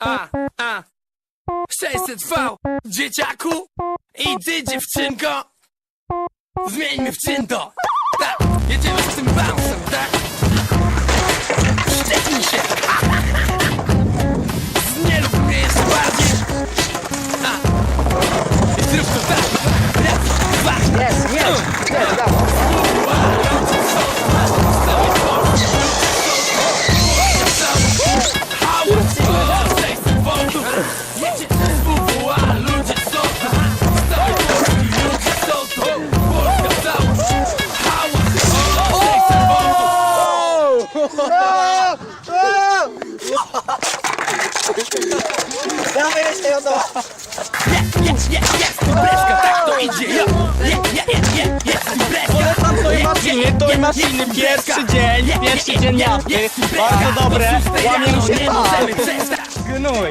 A, a. 600 V, dzieciaku I ty dziewczynko. Zmieńmy w czyn to. Tak, jedziemy z tym bouncem, tak? Szczepnij się. Nie lub jeszcze bardziej. A. I zrób to tak Dawaj jeszcze ją do... Je, je, je, jest imprezka, tak to idzie Jo, je, je, je, je, jest imprezka Polecam Je, maszyny, je, maszyny, jest pierwszy dzień, pierwszy dzień jazdy. jest. Bardzo dobre, łamię się przestać Gnój.